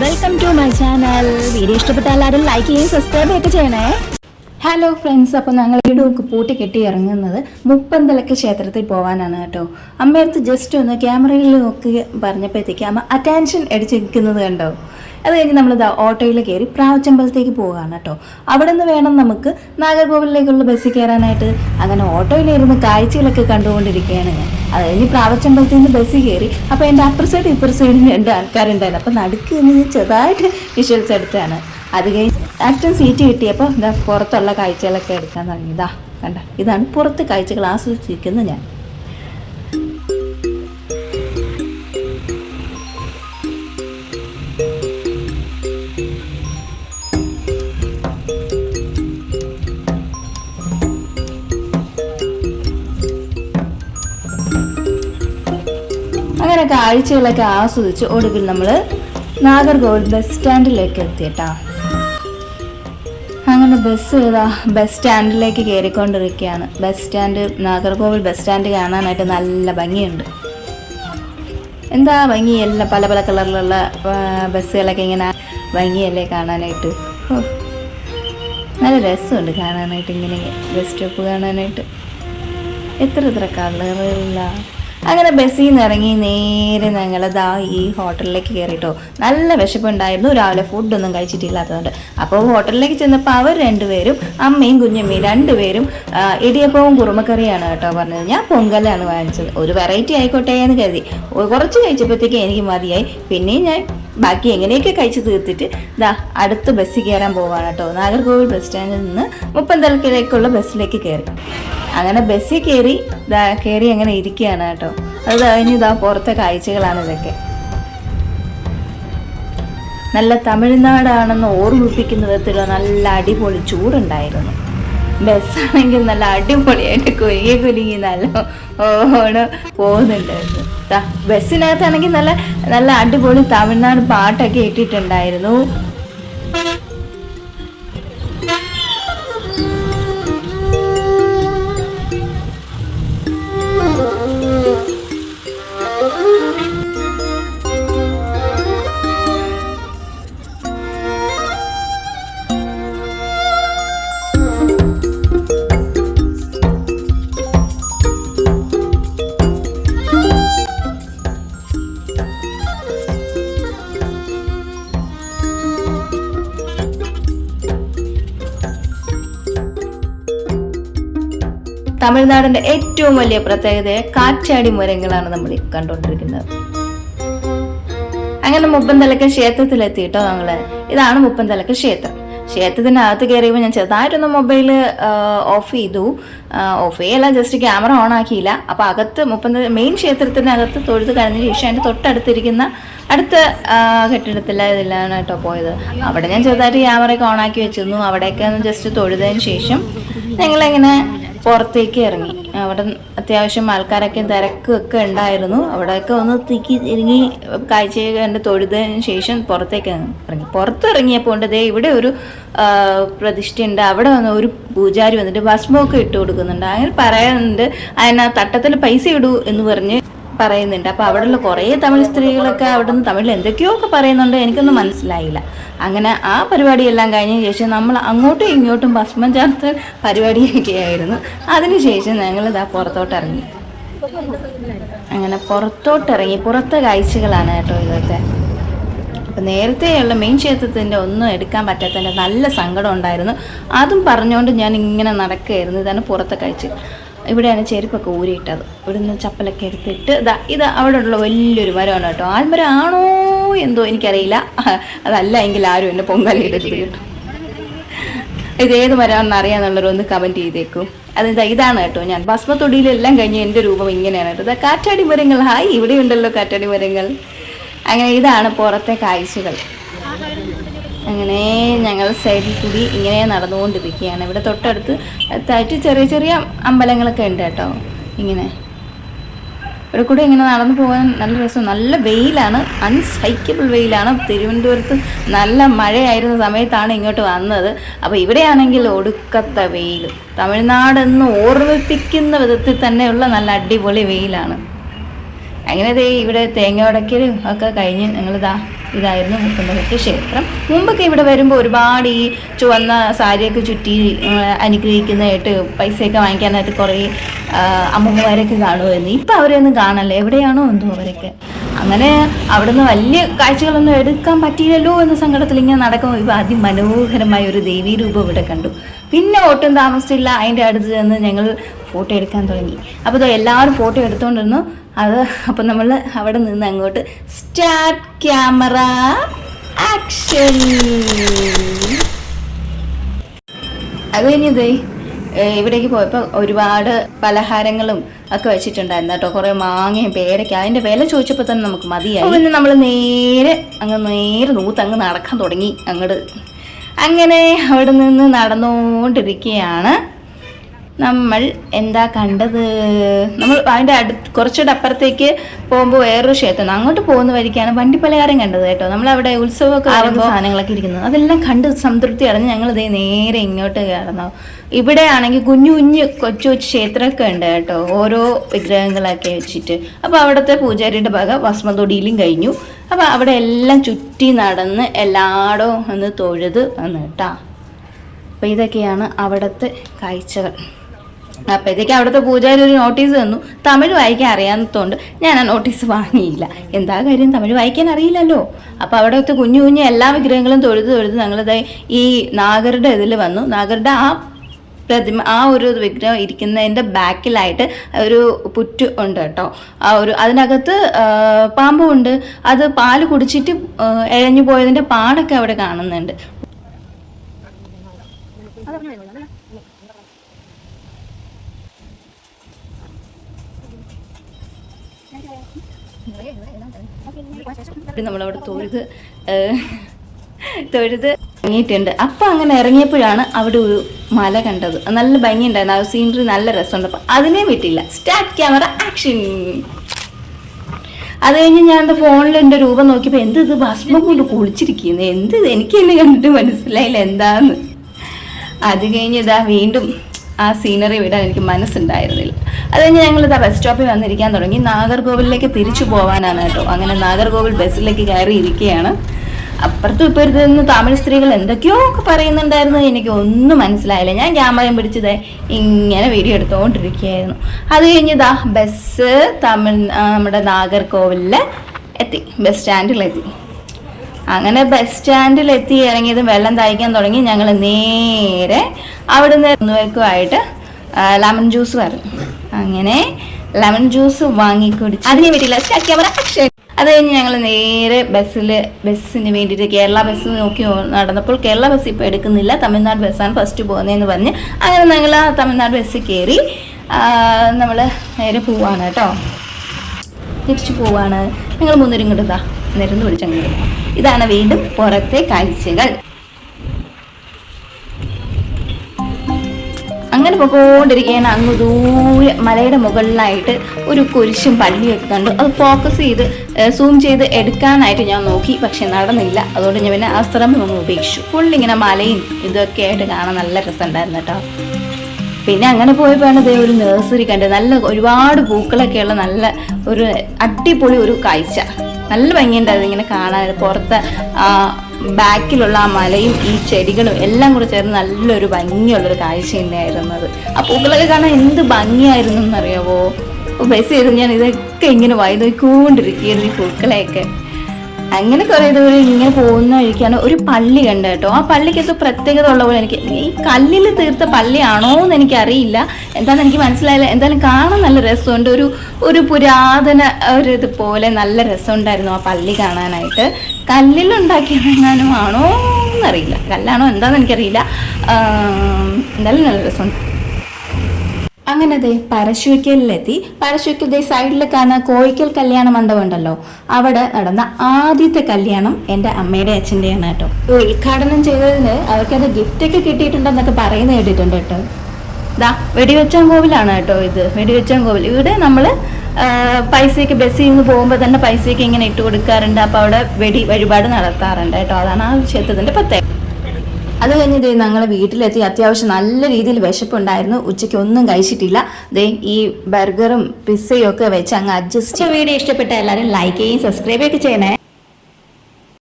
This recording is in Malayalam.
Welcome to my channel video ഇഷ്ടപ്പെട്ട എല്ലാവരും ലൈക്ക് ചെയ്യും സബ്സ്ക്രൈബ് ഒക്കെ ചെയ്യണേ. ഹലോ ഫ്രണ്ട്സ് അപ്പോൾ ഞങ്ങൾ വീടൊക്കെ പൂട്ടി കെട്ടി ഇറങ്ങുന്നത് മുപ്പന്തലക്ക് ക്ഷേത്രത്തിൽ പോകാനാണ് കേട്ടോ. അമ്മയടുത്ത് ജസ്റ്റ് ഒന്ന് ക്യാമറയിൽ നോക്കി പറഞ്ഞപ്പോഴത്തേക്ക് അമ്മ അറ്റൻഷൻ അടിച്ച് നിൽക്കുന്നത് കണ്ടോ? അത് കഴിഞ്ഞ് നമ്മൾ ഇതാ ഓട്ടോയിൽ കയറി പ്രാവച്ചമ്പലത്തേക്ക് പോവുകയാണ് കേട്ടോ. അവിടെ നിന്ന് വേണം നമുക്ക് നാഗർകോവിലേക്കുള്ള ബസ്സിൽ കയറാനായിട്ട്. അങ്ങനെ ഓട്ടോയിലിരുന്ന് കാഴ്ചകളൊക്കെ കണ്ടുകൊണ്ടിരിക്കുകയാണ് ഞാൻ. അത് കഴിഞ്ഞ് പ്രാവച്ചമ്പലത്തിൽ നിന്ന് ബസ്സിൽ കയറി. അപ്പോൾ എന്റെ അപ്പുറ സൈഡ് ഇപ്പുറ സൈഡിൽ രണ്ട് ആൾക്കാരുണ്ടായിരുന്നു. അപ്പോൾ നടുക്ക് ചെറുതായിട്ട് വിഷ്വൽസ് എടുത്താണ് അത് കഴിഞ്ഞ് അറ്റം സീറ്റ് കിട്ടിയപ്പോൾ ഇതാ പുറത്തുള്ള കാഴ്ചകളൊക്കെ എടുക്കാൻ തുടങ്ങി. ഇതാ കണ്ട ഇതാണ് പുറത്ത് കാഴ്ചകൾ ആസ്വദിച്ചിരിക്കുന്നത് ഞാൻ. അങ്ങനെ കാഴ്ചകളൊക്കെ ആസ്വദിച്ച് ഒടുവിൽ നമ്മൾ നാഗർകോവിൽ ബസ് സ്റ്റാൻഡിലേക്ക് എത്തിയിട്ടാ. അങ്ങനെ ബസ് ഏതാ ബസ് സ്റ്റാൻഡിലേക്ക് കയറിക്കൊണ്ടിരിക്കുകയാണ്. Bus stand Nagercoil bus stand കാണാനായിട്ട് നല്ല ഭംഗിയുണ്ട്. എന്താ ഭംഗി? എല്ലാം പല പല കളറിലുള്ള ബസ്സുകളൊക്കെ ഇങ്ങനെ ഭംഗിയല്ലേ കാണാനായിട്ട്? നല്ല രസമുണ്ട് കാണാനായിട്ട് ഇങ്ങനെ ബസ് സ്റ്റോപ്പ് കാണാനായിട്ട്. എത്ര എത്ര കളറില്ല അങ്ങനെ ബസ്സിൽ നിന്ന് ഇറങ്ങി നേരെ ഞങ്ങൾ ദാ ഈ ഹോട്ടലിലേക്ക് കയറിയിട്ടോ നല്ല വിശപ്പുണ്ടായിരുന്നു. രാവിലെ ഫുഡൊന്നും കഴിച്ചിട്ടില്ലാത്തതുകൊണ്ട്. അപ്പോൾ ഹോട്ടലിലേക്ക് ചെന്നപ്പോൾ അവർ രണ്ടുപേരും അമ്മയും കുഞ്ഞമ്മയും രണ്ടുപേരും ഇടിയപ്പവും കുറുമക്കറിയാണ് കേട്ടോ പറഞ്ഞത്. ഞാൻ പൊങ്കലാണ് വാങ്ങിച്ചത്. ഒരു വെറൈറ്റി ആയിക്കോട്ടെ എന്ന് കരുതി. കുറച്ച് കഴിച്ചപ്പോഴത്തേക്ക് എനിക്ക് മതിയായി. പിന്നെയും ഞാൻ ബാക്കി എങ്ങനെയൊക്കെ കഴിച്ച് തീർത്തിട്ട് ദാ അടുത്ത ബസ്സിൽ കയറാൻ പോവാണ് കേട്ടോ. നാഗർകോവിൽ ബസ് സ്റ്റാൻഡിൽ നിന്ന് മുപ്പന്തലക്കിലേക്കുള്ള ബസ്സിലേക്ക് കയറി. അങ്ങനെ ബസ്സിൽ കയറി ദാ കയറി അങ്ങനെ ഇരിക്കുകയാണ് കേട്ടോ. അത് കഴിഞ്ഞ് ഇതാ പുറത്തെ കാഴ്ചകളാണ് ഇതൊക്കെ. നല്ല തമിഴ്നാടാണെന്ന് ഓർമ്മിപ്പിക്കുന്ന വിധത്തിലുള്ള നല്ല അടിപൊളി ചൂടുണ്ടായിരുന്നു. ബസ്സാണെങ്കിൽ നല്ല അടിപൊളിയായിട്ട് കുലുങ്ങി കുലുങ്ങി നല്ല ഓണ് പോകുന്നുണ്ടായിരുന്നു. ബസ്സിനകത്താണെങ്കിൽ നല്ല നല്ല അടിപൊളി തമിഴ്നാട് പാട്ടൊക്കെ ഇട്ടിട്ടുണ്ടായിരുന്നു. തമിഴ്നാടിന്റെ ഏറ്റവും വലിയ പ്രത്യേകത കാറ്റാടി മരങ്ങളാണ് നമ്മൾ കണ്ടുകൊണ്ടിരിക്കുന്നത്. അങ്ങനെ മുപ്പന്തലക്ക ക്ഷേത്രത്തിൽ എത്തിയിട്ടോ ഞങ്ങൾ. ഇതാണ് മുപ്പന്തലക്ക ക്ഷേത്രം. ക്ഷേത്രത്തിനകത്ത് കയറിയപ്പോൾ ഞാൻ ചെറുതായിട്ടൊന്ന് മൊബൈൽ ഓഫ് ചെയ്തു. ഓഫ് ജസ്റ്റ് ക്യാമറ ഓൺ ആക്കിയില്ല. അപ്പോൾ അകത്ത് മുപ്പന്തല മെയിൻ ക്ഷേത്രത്തിനകത്ത് തൊഴുത് കഴിഞ്ഞ ശേഷം അതിന്റെ തൊട്ടടുത്തിരിക്കുന്ന അടുത്ത കെട്ടിടത്തിലെ ഇതിലാണ് കേട്ടോ പോയത്. അവിടെ ഞാൻ ചെറുതായിട്ട് ക്യാമറയൊക്കെ ഓൺ ആക്കി വെച്ചിരുന്നു. അവിടെയൊക്കെ ജസ്റ്റ് തൊഴുതതിന് ശേഷം ഞങ്ങളിങ്ങനെ പുറത്തേക്ക് ഇറങ്ങി. അവിടെ അത്യാവശ്യം ആൾക്കാരൊക്കെ തിരക്കൊക്കെ ഉണ്ടായിരുന്നു. അവിടെയൊക്കെ ഒന്ന് തിക്കി തിരിങ്ങി കാഴ്ച കണ്ട് തൊഴുതതിന് ശേഷം പുറത്തേക്ക് ഇറങ്ങി. പുറത്തിറങ്ങിയപ്പോൾ ദേ ഇവിടെ ഒരു പ്രതിഷ്ഠയുണ്ട്. അവിടെ വന്ന് ഒരു പൂജാരി വന്നിട്ട് ഭസ്മമൊക്കെ ഇട്ട് കൊടുക്കുന്നുണ്ട്. അങ്ങനെ പറയുന്നുണ്ട് അതിന് തട്ടത്തിൽ പൈസ ഇടൂ എന്ന് പറഞ്ഞ് പറയുന്നുണ്ട്. അപ്പോൾ അവിടെയുള്ള കുറേ തമിഴ് സ്ത്രീകളൊക്കെ അവിടെ നിന്ന് തമിഴിൽ എന്തൊക്കെയോ ഒക്കെ പറയുന്നുണ്ട് എനിക്കൊന്നും മനസ്സിലായില്ല. അങ്ങനെ ആ പരിപാടിയെല്ലാം കഴിഞ്ഞ ശേഷം നമ്മൾ അങ്ങോട്ടും ഇങ്ങോട്ടും ഭസ്മം ചേർത്ത പരിപാടിയൊക്കെ ആയിരുന്നു അതിനുശേഷം ഞങ്ങൾ ഇതാ പുറത്തോട്ട് ഇറങ്ങി അങ്ങനെ പുറത്തോട്ടിറങ്ങി. പുറത്തെ കാഴ്ചകളാണ് കേട്ടോ ഇതൊക്കെ. അപ്പം നേരത്തെയുള്ള മെയിൻ ക്ഷേത്രത്തിന്റെ ഒന്നും എടുക്കാൻ പറ്റാത്തതിന്റെ നല്ല സങ്കടം ഉണ്ടായിരുന്നു. അതും പറഞ്ഞുകൊണ്ട് ഞാൻ ഇങ്ങനെ നടക്കുകയായിരുന്നു. ഇതാണ് പുറത്തെ കാഴ്ച. ഇവിടെയാണ് ചെരുപ്പൊക്കെ ഊരിയിട്ടത്. ഇവിടെ നിന്ന് ചപ്പലൊക്കെ എടുത്തിട്ട് ഇതാ ഇത് ഉള്ള വലിയൊരു മരമാണ് കേട്ടോ. ആൽമരം ആണോ എന്തോ എനിക്കറിയില്ല. അതല്ല എങ്കിൽ ആരും എന്നെ പൊങ്കാലയിടരുത് കേട്ടോ. ഇത് ഏത് മരമാണെന്ന് അറിയാന്നുള്ളവർ ഒന്ന് കമന്റ് ചെയ്തേക്കും. അതെന്താ ഇതാണ് കേട്ടോ ഞാൻ. ഭസ്മത്തൊടിയിലെല്ലാം കഴിഞ്ഞ് എന്റെ രൂപം ഇങ്ങനെയാണ് കേട്ടോ. കാറ്റാടി മരങ്ങൾ ഹായ് ഇവിടെ ഉണ്ടല്ലോ കാറ്റാടി മരങ്ങൾ അങ്ങനെ ഇതാണ് പുറത്തെ കാഴ്ചകൾ. അങ്ങനെ ഞങ്ങൾ സൈഡിൽ കൂടി ഇങ്ങനെ നടന്നുകൊണ്ടിരിക്കുകയാണ്. ഇവിടെ തൊട്ടടുത്ത് അടുത്തായിട്ട് ചെറിയ ചെറിയ അമ്പലങ്ങളൊക്കെ ഉണ്ട് കേട്ടോ. ഇങ്ങനെ. ഇവിടെ കൂടെ ഇങ്ങനെ നടന്നു പോകാൻ നല്ല രസം. നല്ല വെയിലാണ്. അൺസൈക്കബിൾ വെയിലാണ്. തിരുവനന്തപുരത്ത് നല്ല മഴയായിരുന്ന സമയത്താണ് ഇങ്ങോട്ട് വന്നത്. അപ്പോൾ ഇവിടെയാണെങ്കിൽ ഒടുക്കത്തെ വെയിൽ തമിഴ്നാടെന്ന് ഓർമ്മിപ്പിക്കുന്ന വിധത്തിൽ തന്നെയുള്ള നല്ല അടിപൊളി വെയിലാണ്. അങ്ങനെ ദേ ഇവിടെ തേങ്ങ ഉടക്കലും ഒക്കെ കഴിഞ്ഞ് ഞങ്ങളിതാ ഇതായിരുന്നു മുപ്പന്തലത്ത് ക്ഷേത്രം. മുമ്പൊക്കെ ഇവിടെ വരുമ്പോൾ ഒരുപാട് ഈ ചുവന്ന സാരിയൊക്കെ ചുറ്റി അനുഗ്രഹിക്കുന്നതായിട്ട് പൈസയൊക്കെ വാങ്ങിക്കാനായിട്ട് കുറേ അമ്മമാരൊക്കെ കാണുമായിരുന്നു. ഇപ്പം അവരെയൊന്നും കാണല്ല എവിടെയാണോ എന്തോ അവരൊക്കെ. അങ്ങനെ അവിടുന്ന് വലിയ കാഴ്ചകളൊന്നും എടുക്കാൻ പറ്റിയില്ലല്ലോ എന്ന സങ്കടത്തിൽ ഇങ്ങനെ നടക്കുമ്പോൾ ഇപ്പോൾ അതിമനോഹരമായ ഒരു ദേവീരൂപം ഇവിടെ കണ്ടു. പിന്നെ ഒട്ടും താമസിച്ചില്ല. അതിന്റെ അടുത്ത് ചെന്ന് ഞങ്ങൾ ഫോട്ടോ എടുക്കാൻ തുടങ്ങി. അപ്പോൾ ഇതോ എല്ലാവരും ഫോട്ടോ എടുത്തുകൊണ്ടിരുന്നു അത് അപ്പം നമ്മൾ അവിടെ നിന്ന് അങ്ങോട്ട് സ്റ്റാർട്ട് ക്യാമറ ആക്ഷൻ. അത് കഴിഞ്ഞതേ ഇവിടേക്ക് പോയപ്പോൾ ഒരുപാട് പലഹാരങ്ങളും ഒക്കെ വെച്ചിട്ടുണ്ടായിരുന്നു കേട്ടോ. കുറേ മാങ്ങയും പേരയ്ക്ക അതിന്റെ വില ചോദിച്ചപ്പോൾ തന്നെ നമുക്ക് മതിയായി. പിന്നെ നമ്മൾ നേരെ അങ്ങ് നേരെ നൂത്ത് അങ്ങ് നടക്കാൻ തുടങ്ങി അങ്ങോട്ട് അങ്ങനെ അവിടെ നിന്ന് നടന്നുകൊണ്ടിരിക്കുകയാണ്. നമ്മൾ എന്താ കണ്ടത്? നമ്മൾ അതിന്റെ അടുത്ത് കുറച്ചുകൂടെ അപ്പുറത്തേക്ക് പോകുമ്പോൾ വേറൊരു ക്ഷേത്രം അങ്ങോട്ട് പോകുന്ന വഴിക്കാണ് പലകാരം കണ്ടത് കേട്ടോ. നമ്മൾ അവിടെ ഉത്സവമൊക്കെ ആകുമ്പോൾ സാധനങ്ങളൊക്കെ ഇരിക്കുന്നത് അതെല്ലാം കണ്ട് സംതൃപ്തി അടഞ്ഞ് ഞങ്ങൾ ഇതേ നേരെ ഇങ്ങോട്ട് കയറുന്നു. ഇവിടെ ആണെങ്കിൽ കുഞ്ഞു കുഞ്ഞു കൊച്ചു കൊച്ചു ക്ഷേത്രമൊക്കെ ഉണ്ട് കേട്ടോ. ഓരോ വിഗ്രഹങ്ങളൊക്കെ വെച്ചിട്ട്. അപ്പോൾ അവിടുത്തെ പൂജാരിയുടെ ഭാഗം ഭസ്മതൊടിയിലും കഴിഞ്ഞു. അപ്പോൾ അവിടെ എല്ലാം ചുറ്റി നടന്ന് എല്ലായിടവും ഒന്ന് തൊഴുത് വന്ന് കേട്ടോ. അപ്പോൾ ഇതൊക്കെയാണ് അവിടുത്തെ കാഴ്ചകൾ. അപ്പോഴത്തേക്ക് അവിടുത്തെ പൂജാരി ഒരു നോട്ടീസ് തന്നു. തമിഴ് വായിക്കാൻ അറിയാത്തതുകൊണ്ട് ഞാൻ ആ നോട്ടീസ് വാങ്ങിയില്ല. എന്താ കാര്യം? തമിഴ് വായിക്കാൻ അറിയില്ലല്ലോ. അപ്പോൾ അവിടുത്തെ കുഞ്ഞു കുഞ്ഞു എല്ലാ വിഗ്രഹങ്ങളും തൊഴുത് തൊഴുത് ഞങ്ങളിതായി ഈ നാഗരുടെ ഇതിൽ വന്നു. നാഗരുടെ ആ പ്രതിമ ആ ഒരു വിഗ്രഹം ഇരിക്കുന്നതിന്റെ ബാക്കിലായിട്ട് ഒരു പുറ്റ് ഉണ്ട് കേട്ടോ. ആ ഒരു അതിനകത്ത് പാമ്പുണ്ട്. അത് പാൽ കുടിച്ചിട്ട് എഴഞ്ഞു പോയതിന്റെ പാടൊക്കെ അവിടെ കാണുന്നുണ്ട്. നമ്മളവിടെ തൊഴുത് തൊഴുത് ഇറങ്ങിയിട്ടുണ്ട്. അപ്പം അങ്ങനെ ഇറങ്ങിയപ്പോഴാണ് അവിടെ ഒരു മല കണ്ടത്. നല്ല ഭംഗിയുണ്ടായിരുന്നു. ആ സീനറി നല്ല രസമുണ്ട്. അപ്പം അതിനെ വിട്ടില്ല. സ്റ്റാർട്ട് ക്യാമറ ആക്ഷൻ അത് കഴിഞ്ഞ് ഞാൻ എന്റെ ഫോണിൽ എന്റെ രൂപം നോക്കിയപ്പോൾ എന്ത് ഇത് ഭസ്മം കൊണ്ട് കുളിച്ചിരിക്കുന്നു? എന്ത് എനിക്ക് എന്നെ കണ്ടിട്ട് മനസ്സിലായില്ല എന്താന്ന്. അത് കഴിഞ്ഞ് ഇതാ വീണ്ടും ആ സീനറി വിടാൻ എനിക്ക് മനസ്സുണ്ടായിരുന്നില്ല. അത് കഴിഞ്ഞ് ഞങ്ങൾ ഇതാ ബസ് സ്റ്റോപ്പിൽ വന്നിരിക്കാൻ തുടങ്ങി. നാഗർകോവിലേക്ക് തിരിച്ചു പോകാനാണ് കേട്ടോ. അങ്ങനെ നാഗർകോവിൽ ബസ്സിലേക്ക് കയറി ഇരിക്കുകയാണ്. അപ്പുറത്തും ഇപ്പുറത്ത് നിന്ന് തമിഴ് സ്ത്രീകൾ എന്തൊക്കെയോ ഒക്കെ പറയുന്നുണ്ടായിരുന്നു. എനിക്ക് ഒന്നും മനസ്സിലായില്ല. ഞാൻ ക്യാമറയും പിടിച്ചത് ഇങ്ങനെ വീഡിയോ എടുത്തുകൊണ്ടിരിക്കുകയായിരുന്നു അത് കഴിഞ്ഞ് ഇതാ ബസ് തമിഴ് നമ്മുടെ നാഗർകോവിലിൽ എത്തി. ബസ് സ്റ്റാൻഡിലെത്തി അങ്ങനെ ബസ് സ്റ്റാൻഡിൽ എത്തി ഇറങ്ങിയതും വെള്ളം തയ്ക്കാൻ തുടങ്ങി. ഞങ്ങൾ നേരെ അവിടുന്ന് മൂന്നുപേർക്കുമായിട്ട് ലെമൺ ജ്യൂസ് പറഞ്ഞു അങ്ങനെ ലെമൺ ജ്യൂസ് വാങ്ങി കുടിച്ച് അതിന് വേണ്ടിയില്ല സ്റ്റാർട്ട് ക്യാമറ അത് കഴിഞ്ഞ് ഞങ്ങൾ നേരെ ബസ്സിൽ ബസ്സിന് വേണ്ടിയിട്ട് കേരള ബസ് നോക്കി നടന്നപ്പോൾ കേരള ബസ് ഇപ്പോൾ എടുക്കുന്നില്ല. തമിഴ്നാട് ബസ്സാണ് ഫസ്റ്റ് പോകുന്നതെന്ന് പറഞ്ഞ് അങ്ങനെ ഞങ്ങൾ ആ തമിഴ്നാട് ബസ്സിൽ കയറി നമ്മൾ നേരെ പോവാണ് കേട്ടോ. തിരിച്ചു പോവാണ്. ഞങ്ങൾ ഇതാ നിരന്ന് പിടിച്ചങ്ങനെ ഇതാണ് വീണ്ടും പുറത്തെ കാഴ്ചകൾ. അങ്ങനെ പോയിക്കൊണ്ടിരിക്കുകയാണ് അങ്ങ് ദൂരെ മലയുടെ മുകളിലായിട്ട് ഒരു കുരിശും പള്ളിയൊക്കെ കണ്ടു. അത് ഫോക്കസ് ചെയ്ത് സൂം ചെയ്ത് എടുക്കാനായിട്ട് ഞാൻ നോക്കി. പക്ഷെ നടന്നില്ല. അതുകൊണ്ട് ഞാൻ പിന്നെ ആ ശ്രമം അങ്ങ് ഉപേക്ഷിച്ചു. ഫുള്ളിങ്ങനെ മലയും ഇതൊക്കെ ആയിട്ട് കാണാൻ നല്ല രസമുണ്ടായിരുന്നു കേട്ടോ. പിന്നെ അങ്ങനെ പോയപ്പോഴാണ് ഇതേ ഒരു നഴ്സറി കണ്ടത് നല്ല ഒരുപാട് പൂക്കളൊക്കെയുള്ള നല്ല ഒരു അടിപൊളി ഒരു കാഴ്ച. നല്ല ഭംഗിയുണ്ടായിരുന്നു ഇങ്ങനെ കാണാൻ. പുറത്തെ ബാക്കിലുള്ള ആ മലയും ഈ ചെടികളും എല്ലാം കൂടെ ചേർന്ന് നല്ലൊരു ഭംഗിയുള്ളൊരു കാഴ്ച തന്നെയായിരുന്നത്. ആ പൂക്കളൊക്കെ കാണാൻ എന്ത് ഭംഗിയായിരുന്നു എന്നറിയാവോ? ബസ് ചെയ്ത് ഞാൻ ഇതൊക്കെ ഇങ്ങനെ വായി നോക്കിക്കൊണ്ടിരിക്കുകയായിരുന്നു ഈ പൂക്കളെയൊക്കെ. അങ്ങനെ കുറേ ദൂരം ഇങ്ങനെ പോകുന്ന വഴിക്കാണ് ഒരു പള്ളി കണ്ട കേട്ടോ. ആ പള്ളിക്കകത്ത് പ്രത്യേകത ഉള്ള പോലെ എനിക്ക് ഈ കല്ലിൽ തീർത്ത പള്ളിയാണോ എന്ന് എനിക്കറിയില്ല എന്താണെന്ന് എനിക്ക് മനസ്സിലായില്ല. എന്തായാലും കാണാൻ നല്ല രസമുണ്ട്. ഒരു ഒരു പുരാതന ഒരു ഇതുപോലെ നല്ല രസമുണ്ടായിരുന്നു ആ പള്ളി കാണാനായിട്ട്. കല്ലിലുണ്ടാക്കിയതെങ്ങാനും ആണോ എന്നറിയില്ല. കല്ലാണോ എന്താണെന്ന് എനിക്കറിയില്ല. എന്തായാലും നല്ല രസമുണ്ട്. അങ്ങനെ ദേ പരശുവയ്ക്കലിലെത്തി പരശുവയ്ക്കൽ ദേ സൈഡിൽ കാണുന്ന കോയിക്കൽ കല്യാണ മണ്ഡപം ഉണ്ടല്ലോ. അവിടെ നടന്ന ആദ്യത്തെ കല്യാണം എന്റെ അമ്മയുടെ അച്ഛന്റെയാണ് കേട്ടോ. ഉദ്ഘാടനം ചെയ്തതിന് അവർക്കത് ഗിഫ്റ്റൊക്കെ കിട്ടിയിട്ടുണ്ടെന്നൊക്കെ പറയുന്ന കേട്ടിട്ടുണ്ട് കേട്ടോ. ദാ വെടിവെച്ചാൻ കോവിലാണ് കേട്ടോ ഇത്. വെടിവെച്ചാൻ കോവിൽ. ഇവിടെ നമ്മൾ പൈസയ്ക്ക് ബസ്സിൽ നിന്ന് പോകുമ്പോൾ തന്നെ പൈസയ്ക്ക് ഇങ്ങനെ ഇട്ട് കൊടുക്കാറുണ്ട്. അപ്പോൾ അവിടെ വെടി വഴിപാട് നടത്താറുണ്ട് കേട്ടോ. അതാണ് ആ ക്ഷേത്രത്തിന്റെ പ്രത്യേകത. അത് കഴിഞ്ഞ് ദേ ഞങ്ങൾ വീട്ടിലെത്തി. അത്യാവശ്യം നല്ല രീതിയിൽ വിശപ്പുണ്ടായിരുന്നു. ഉച്ചയ്ക്ക് ഒന്നും കഴിച്ചിട്ടില്ല. ദേ ഈ ബർഗറും പിസ്സയും ഒക്കെ വെച്ച് അങ്ങ് അഡ്ജസ്റ്റ് വീഡിയോ ഇഷ്ടപ്പെട്ട എല്ലാവരും ലൈക്ക് ചെയ്യും സബ്സ്ക്രൈബ് ഒക്കെ ചെയ്യണേ.